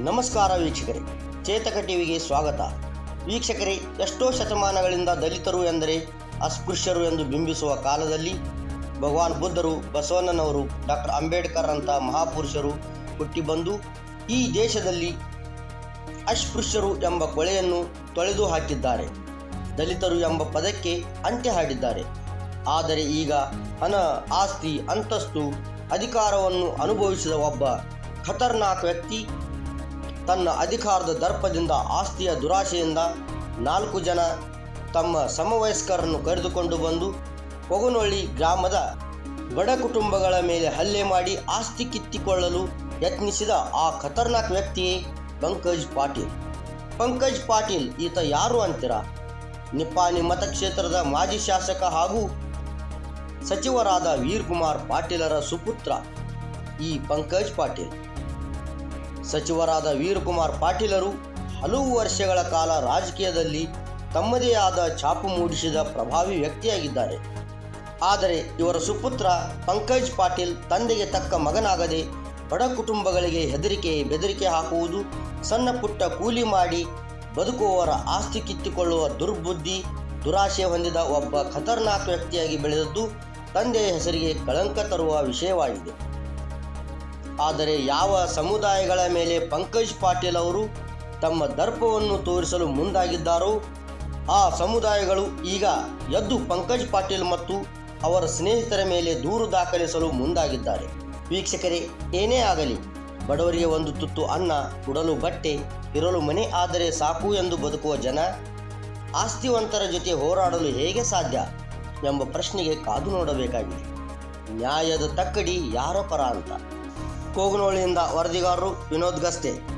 ನಮಸ್ಕಾರ ವೀಕ್ಷಕರೇ, ಚೇತಕ ಟಿವಿಗೆ ಸ್ವಾಗತ. ವೀಕ್ಷಕರೇ, ಎಷ್ಟೋ ಶತಮಾನಗಳಿಂದ ದಲಿತರು ಎಂದರೆ ಅಸ್ಪೃಶ್ಯರು ಎಂದು ಬಿಂಬಿಸುವ ಕಾಲದಲ್ಲಿ ಭಗವಾನ್ ಬುದ್ಧರು, ಬಸವಣ್ಣನವರು, ಡಾಕ್ಟರ್ ಅಂಬೇಡ್ಕರ್ ಅಂತ ಮಹಾಪುರುಷರು ಹುಟ್ಟಿ ಬಂದು ಈ ದೇಶದಲ್ಲಿ ಅಸ್ಪೃಶ್ಯರು ಎಂಬ ಕೊಳೆಯನ್ನು ತೊಳೆದು ಹಾಕಿದ್ದಾರೆ. ದಲಿತರು ಎಂಬ ಪದಕ್ಕೆ ಅಂತ್ಯ ಹಾಡಿದ್ದಾರೆ. ಆದರೆ ಈಗ ಹಣ, ಆಸ್ತಿ, ಅಂತಸ್ತು, ಅಧಿಕಾರವನ್ನು ಅನುಭವಿಸಿದ ಒಬ್ಬ ಖತರ್ನಾಕ್ ವ್ಯಕ್ತಿ ತನ್ನ ಅಧಿಕಾರದ ದರ್ಪದಿಂದ ಆಸ್ತಿಯ ದುರಾಶೆಯಿಂದ ನಾಲ್ಕು ಜನ ತಮ್ಮ ಸಮವಯಸ್ಕರನ್ನು ಕರೆದುಕೊಂಡು ಬಂದು ಕೊಗನೊಳ್ಳಿ ಗ್ರಾಮದ ಬಡ ಕುಟುಂಬಗಳ ಮೇಲೆ ಹಲ್ಲೆ ಮಾಡಿ ಆಸ್ತಿ ಕಿತ್ತಿಕೊಳ್ಳಲು ಯತ್ನಿಸಿದ ಆ ಖತರ್ನಾಕ್ ವ್ಯಕ್ತಿಯೇ ಪಂಕಜ್ ಪಾಟೀಲ್. ಪಂಕಜ್ ಪಾಟೀಲ್ ಈತ ಯಾರು ಅಂತೀರಾ? ನಿಪ್ಪಾಣಿ ಮತಕ್ಷೇತ್ರದ ಮಾಜಿ ಶಾಸಕ ಹಾಗೂ ಸಚಿವರಾದ ವೀರ್ ಕುಮಾರ್ ಪಾಟೀಲರ ಸುಪುತ್ರ ಈ ಪಂಕಜ್ ಪಾಟೀಲ್. ಸಚಿವರಾದ ವೀರಕುಮಾರ್ ಪಾಟೀಲರು ಹಲವು ವರ್ಷಗಳ ಕಾಲ ರಾಜಕೀಯದಲ್ಲಿ ತಮ್ಮದೇ ಆದ ಛಾಪು ಮೂಡಿಸಿದ ಪ್ರಭಾವಿ ವ್ಯಕ್ತಿಯಾಗಿದ್ದಾರೆ. ಆದರೆ ಇವರ ಸುಪುತ್ರ ಪಂಕಜ್ ಪಾಟೀಲ್ ತಂದೆಗೆ ತಕ್ಕ ಮಗನಾಗದೆ ಬಡ ಕುಟುಂಬಗಳಿಗೆ ಹೆದರಿಕೆ ಬೆದರಿಕೆ ಹಾಕುವುದು, ಸಣ್ಣ ಪುಟ್ಟ ಕೂಲಿ ಮಾಡಿ ಬದುಕುವವರ ಆಸ್ತಿ ಕಿತ್ತುಕೊಳ್ಳುವ ದುರ್ಬುದ್ಧಿ ದುರಾಶೆ ಹೊಂದಿದ ಒಬ್ಬ ಖತರ್ನಾಕ್ ವ್ಯಕ್ತಿಯಾಗಿ ಬೆಳೆದದ್ದು ತಂದೆಯ ಹೆಸರಿಗೆ ಕಳಂಕ ತರುವ ವಿಷಯವಾಗಿದೆ. ಆದರೆ ಯಾವ ಸಮುದಾಯಗಳ ಮೇಲೆ ಪಂಕಜ್ ಪಾಟೀಲ್ ಅವರು ತಮ್ಮ ದರ್ಪವನ್ನು ತೋರಿಸಲು ಮುಂದಾಗಿದ್ದಾರೋ, ಆ ಸಮುದಾಯಗಳು ಈಗ ಎದ್ದು ಪಂಕಜ್ ಪಾಟೀಲ್ ಮತ್ತು ಅವರ ಸ್ನೇಹಿತರ ಮೇಲೆ ದೂರು ದಾಖಲಿಸಲು ಮುಂದಾಗಿದ್ದಾರೆ. ವೀಕ್ಷಕರೇ, ಏನೇ ಆಗಲಿ, ಬಡವರಿಗೆ ಒಂದು ತುತ್ತು ಅನ್ನ, ಉಡಲು ಬಟ್ಟೆ, ಇರಲು ಮನೆ ಆದರೆ ಸಾಕು ಎಂದು ಬದುಕುವ ಜನ ಆಸ್ತಿವಂತರ ಜೊತೆ ಹೋರಾಡಲು ಹೇಗೆ ಸಾಧ್ಯ ಎಂಬ ಪ್ರಶ್ನೆಗೆ ಕಾದು ನೋಡಬೇಕಾಗಿದೆ. ನ್ಯಾಯದ ತಕ್ಕಡಿ ಯಾರ ಪರ ಅಂತ. ಕೋಗನೋಳಿಯಿಂದ ವರದಿಗಾರರು ವಿನೋದ್ ಗಸ್ತೆ.